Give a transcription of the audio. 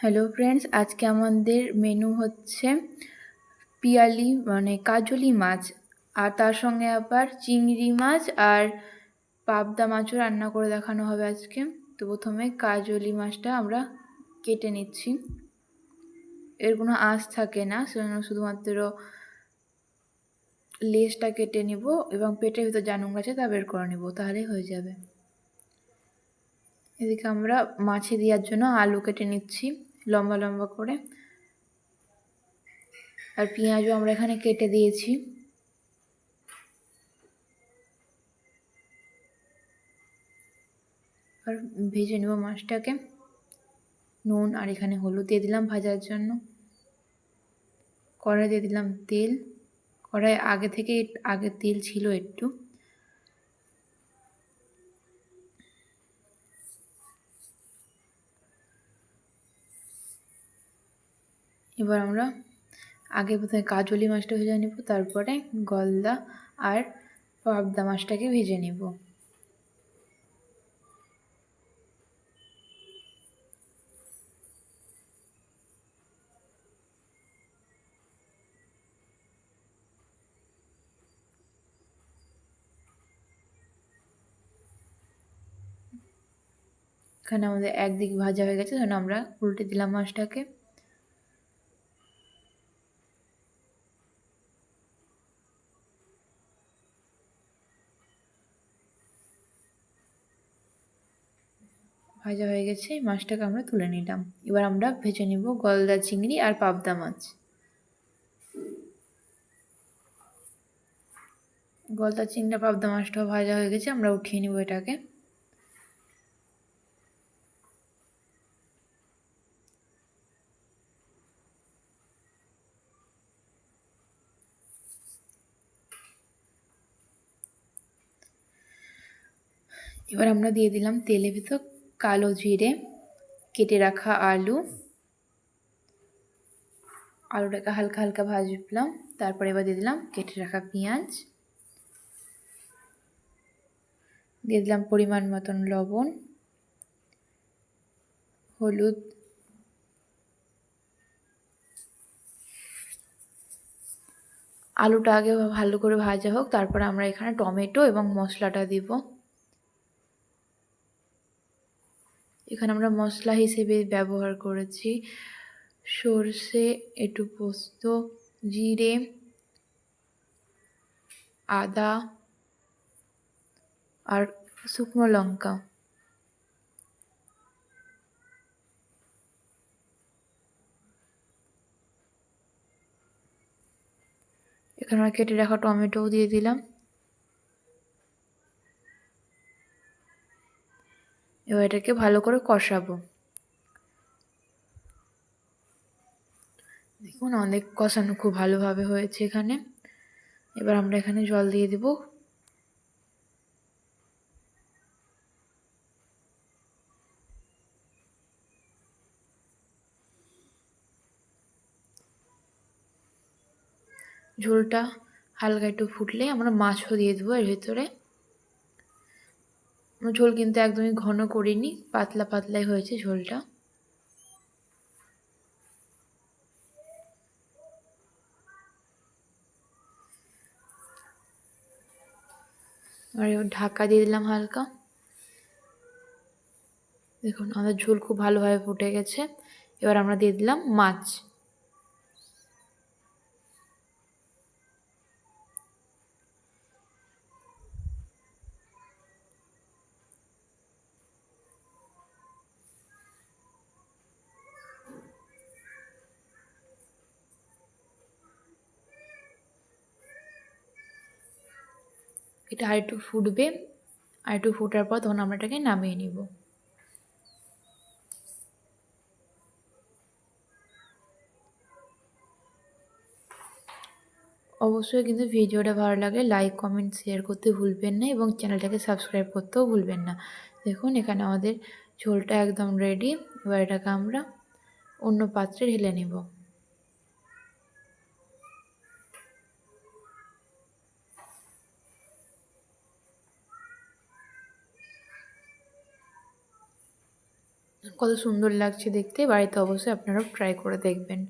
Hello friends আজকে আমাদের menu হচ্ছে পিয়ালি মানে কাজলি মাছ। আর তার সঙ্গে আবার চিংড়ি মাছ আর পাবদা মাছও রান্না করে দেখানো হবে আজকে। তো প্রথমে কাজলি মাছটা আমরা কেটে নিচ্ছি। এর কোনো আঁশ থাকে না, সেজন্য শুধুমাত্র লেজটা কেটে নিব এবং পেটের ভিতর নোংরা আছে তা বের করে নেব, তাহলেই হয়ে যাবে। এদিকে আমরা মাছে দেওয়ার জন্য আলু কেটে নিচ্ছি। লম্বা লম্বা করে। আর পেঁয়াজও আমরা এখানে কেটে দিয়েছি। আর ভেজে নেব মাছটাকে। নুন আর এখানে হলুদ দিয়ে দিলাম ভাজার জন্য। কড়াই দিয়ে দিলাম তেল। কড়াই আগে থেকে আগে তেল ছিল একটু। এবার আমরা আগে প্রথমে কাজলি মাছটা ভেজে নেব, তারপরে গলদা আর পাবদা মাছটাকে ভেজে নেব। এখানে আমাদের একদিক ভাজা হয়ে গেছে তখন আমরা উল্টে দিলাম মাছটাকে। ভাজা হয়ে গেছে মাছটাকে আমরা তুলে নিলাম। এবার আমরা ভেজে নিব গলদা চিংড়ি আর পাবদা মাছ। গলদা চিংড়া পাবদা মাছটাও ভাজা হয়ে গেছে, আমরা উঠিয়ে নিব এটাকে। এবার আমরা দিয়ে দিলাম তেলে ভিতর কালো জিরে, কেটে রাখা আলু। আলুটাকে হালকা হালকা ভাজলাম, তারপরে এবার দিয়ে দিলাম কেটে রাখা পেঁয়াজ। দিয়ে দিলাম পরিমাণ মতন লবণ, হলুদ। আলুটা আগে ভালো করে ভাজা হোক, তারপরে আমরা এখানে টমেটো এবং মশলাটা দিব। এখানে আমরা মশলা হিসেবে ব্যবহার করেছি। সর্ষে, একটু পোস্ত, জিরে, আদা আর শুকনো লঙ্কা। এখানে আমরা কেটে রাখা টমেটোও দিয়ে দিলাম। এবার এটাকে ভালো করে কষাবো। দেখুন অনেক কষানো খুব ভালোভাবে হয়েছে এখানে। এবার আমরা এখানে জল দিয়ে দেব। ঝোলটা হালকা একটু ফুটলে আমরা মাছও দিয়ে দেবো এর ভেতরে। ঝোল কিন্তু একদমই ঘন করিনি, পাতলা পাতলাই হয়েছে ঝোলটা। আর ঢাকা দিয়ে দিলাম হালকা। দেখুন, আমাদের ঝোল খুব ভালোভাবে ফুটে গেছে। এবার আমরা দিয়ে দিলাম মাছ। এটা আরেকটু ফুটবে। আরেকটু ফোটার পর তখন আমরা এটাকে নামিয়ে নিব। অবশ্যই কিন্তু ভিডিওটা ভালো লাগে লাইক, কমেন্ট, শেয়ার করতে ভুলবেন না এবং চ্যানেলটাকে সাবস্ক্রাইব করতেও ভুলবেন না। দেখুন, এখানে আমাদের ঝোলটা একদম রেডি এবার এটাকে আমরা অন্য পাত্রে ঢেলে নেব। কত সুন্দর লাগছে দেখতে। বাড়িতে অবশ্যই আপনারাও ট্রাই করে দেখবেন।